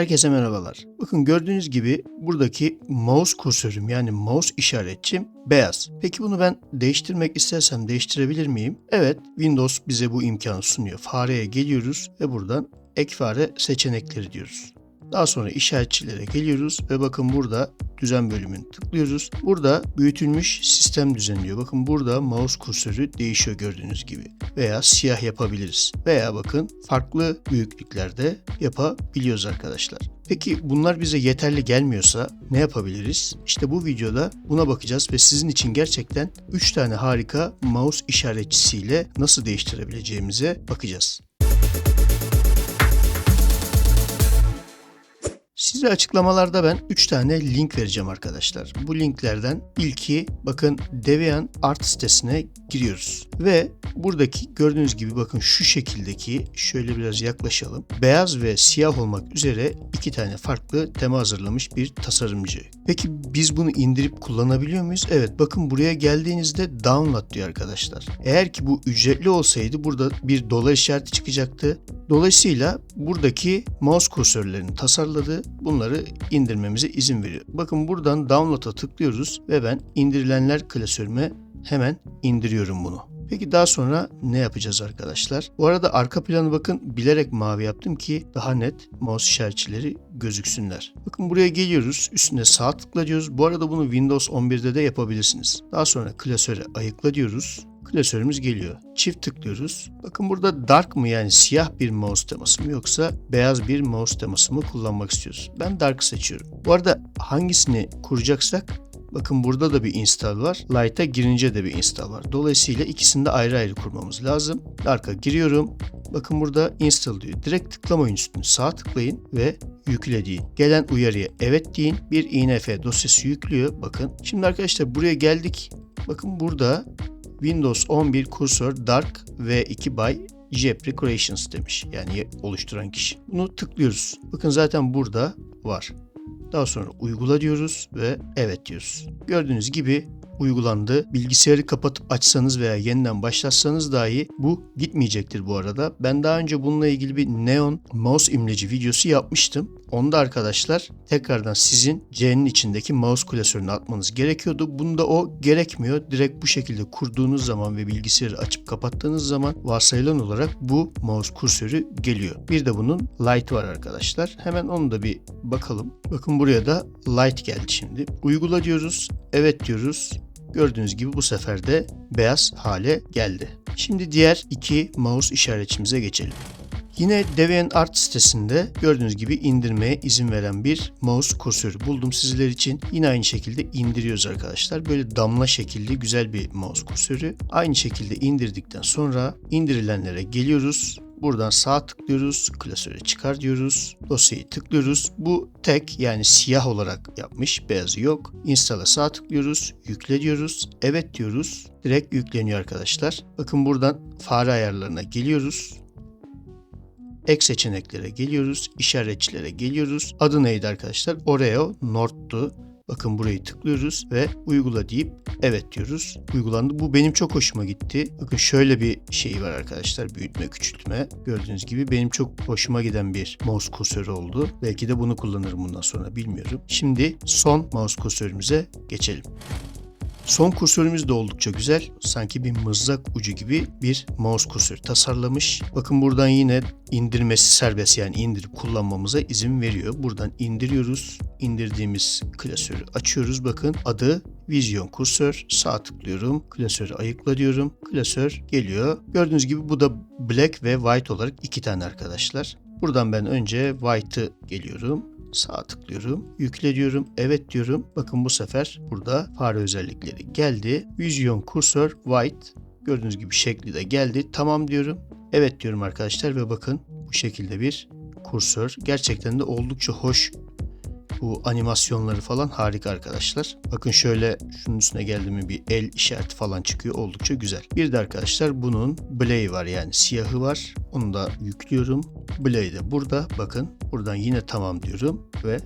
Herkese merhabalar. Bakın gördüğünüz gibi buradaki mouse kursörüm yani mouse işaretçim beyaz. Peki bunu ben değiştirmek istersem değiştirebilir miyim? Evet, Windows bize bu imkanı sunuyor. Fareye geliyoruz ve buradan ek fare seçenekleri diyoruz. Daha sonra işaretçilere geliyoruz ve bakın burada düzen bölümünü tıklıyoruz. Burada büyütülmüş sistem düzenliyor. Bakın burada mouse kursörü değişiyor gördüğünüz gibi. Veya siyah yapabiliriz. Veya bakın farklı büyüklüklerde yapabiliyoruz arkadaşlar. Peki bunlar bize yeterli gelmiyorsa ne yapabiliriz? İşte bu videoda buna bakacağız ve sizin için gerçekten 3 tane harika mouse işaretçisiyle nasıl değiştirebileceğimize bakacağız. Size açıklamalarda ben 3 tane link vereceğim arkadaşlar. Bu linklerden ilki bakın Debian Art sitesine giriyoruz. Ve buradaki gördüğünüz gibi bakın şu şekildeki şöyle biraz yaklaşalım. Beyaz ve siyah olmak üzere iki tane farklı tema hazırlamış bir tasarımcı. Peki biz bunu indirip kullanabiliyor muyuz? Evet bakın buraya geldiğinizde download diyor arkadaşlar. Eğer ki bu ücretli olsaydı burada bir dolar işareti çıkacaktı. Dolayısıyla buradaki mouse kursörlerini tasarladı. Bunları indirmemize izin veriyor. Bakın buradan download'a tıklıyoruz ve ben indirilenler klasörüme hemen indiriyorum bunu. Peki daha sonra ne yapacağız arkadaşlar? Bu arada arka planı bakın bilerek mavi yaptım ki daha net mouse işaretçileri gözüksünler. Bakın buraya geliyoruz. Üstüne sağ tıkla diyoruz. Bu arada bunu Windows 11'de de yapabilirsiniz. Daha sonra klasöre ayıkla diyoruz klasörümüz geliyor. Çift tıklıyoruz. Bakın burada dark mı yani siyah bir mouse teması mı yoksa beyaz bir mouse teması mı kullanmak istiyoruz. Ben dark seçiyorum. Bu arada hangisini kuracaksak Bakın burada da bir install var. Light'a girince de bir install var. Dolayısıyla ikisini de ayrı ayrı kurmamız lazım. Dark'a giriyorum. Bakın burada install diyor. Direkt tıklamayın üstüne. Sağ tıklayın ve yükle deyin. Gelen uyarıya evet deyin. Bir inf dosyası yüklüyor. Bakın. Şimdi arkadaşlar buraya geldik. Bakın burada Windows 11 kursör Dark V2 by Jeffrey Creations demiş. Yani oluşturan kişi. Bunu tıklıyoruz. Bakın zaten burada var. Daha sonra uygula diyoruz ve evet diyoruz. Gördüğünüz gibi uygulandı. Bilgisayarı kapatıp açsanız veya yeniden başlatsanız dahi bu gitmeyecektir bu arada. Ben daha önce bununla ilgili bir Neon mouse imleci videosu yapmıştım. Onda arkadaşlar tekrardan sizin C'nin içindeki mouse klasörünü atmanız gerekiyordu. Bunda o gerekmiyor. Direkt bu şekilde kurduğunuz zaman ve bilgisayarı açıp kapattığınız zaman varsayılan olarak bu mouse kursörü geliyor. Bir de bunun light var arkadaşlar. Hemen onu da bir bakalım. Bakın buraya da light geldi şimdi. Uygula diyoruz. Evet diyoruz. Gördüğünüz gibi bu sefer de beyaz hale geldi. Şimdi diğer iki mouse işaretçimize geçelim. Yine DeviantArt sitesinde gördüğünüz gibi indirmeye izin veren bir mouse kursörü buldum sizler için. Yine aynı şekilde indiriyoruz arkadaşlar. Böyle damla şekilli güzel bir mouse kursörü. Aynı şekilde indirdikten sonra indirilenlere geliyoruz. Buradan sağ tıklıyoruz, klasöre çıkar diyoruz. Dosyayı tıklıyoruz. Bu tek yani siyah olarak yapmış, beyazı yok. Install'a sağ tıklıyoruz, yükle diyoruz. Evet diyoruz. Direkt yükleniyor arkadaşlar. Bakın buradan fare ayarlarına geliyoruz. Ek seçeneklere geliyoruz. işaretçilere geliyoruz. Adı neydi arkadaşlar? Oreo North'tu. Bakın burayı tıklıyoruz ve uygula deyip evet diyoruz. Uygulandı. Bu benim çok hoşuma gitti. Bakın şöyle bir şey var arkadaşlar. Büyütme, küçültme. Gördüğünüz gibi benim çok hoşuma giden bir mouse kursörü oldu. Belki de bunu kullanırım bundan sonra bilmiyorum. Şimdi son mouse kursörümüze geçelim. Son kursörümüz de oldukça güzel. Sanki bir mızrak ucu gibi bir mouse kursör tasarlamış. Bakın buradan yine indirmesi serbest yani indirip kullanmamıza izin veriyor. Buradan indiriyoruz. İndirdiğimiz klasörü açıyoruz. Bakın adı Vizyon kursör. Sağ tıklıyorum. Klasörü ayıkla diyorum. Klasör geliyor. Gördüğünüz gibi bu da black ve white olarak iki tane arkadaşlar. Buradan ben önce white'ı geliyorum. Sağ tıklıyorum. Yükle diyorum. Evet diyorum. Bakın bu sefer burada fare özellikleri geldi. Vizyon kursör white. Gördüğünüz gibi şekli de geldi. Tamam diyorum. Evet diyorum arkadaşlar ve bakın bu şekilde bir kursör. Gerçekten de oldukça hoş bu animasyonları falan harika arkadaşlar. Bakın şöyle şunun üstüne geldi mi bir el işareti falan çıkıyor. Oldukça güzel. Bir de arkadaşlar bunun bley var yani siyahı var. Onu da yüklüyorum. Play de burada. Bakın buradan yine tamam diyorum ve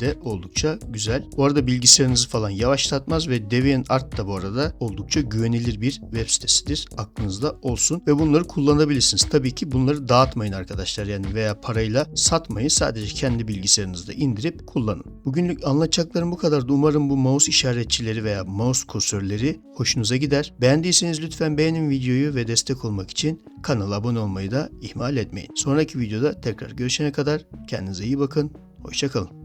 de oldukça güzel. Bu arada bilgisayarınızı falan yavaşlatmaz ve DeviantArt da bu arada oldukça güvenilir bir web sitesidir. Aklınızda olsun ve bunları kullanabilirsiniz. Tabii ki bunları dağıtmayın arkadaşlar yani veya parayla satmayın. Sadece kendi bilgisayarınızda indirip kullanın. Bugünlük anlatacaklarım bu kadardı. Umarım bu mouse işaretçileri veya mouse kursörleri hoşunuza gider. Beğendiyseniz lütfen beğenin videoyu ve destek olmak için kanala abone olmayı da ihmal etmeyin. Sonraki videoda tekrar görüşene kadar kendinize iyi bakın. Hoşçakalın.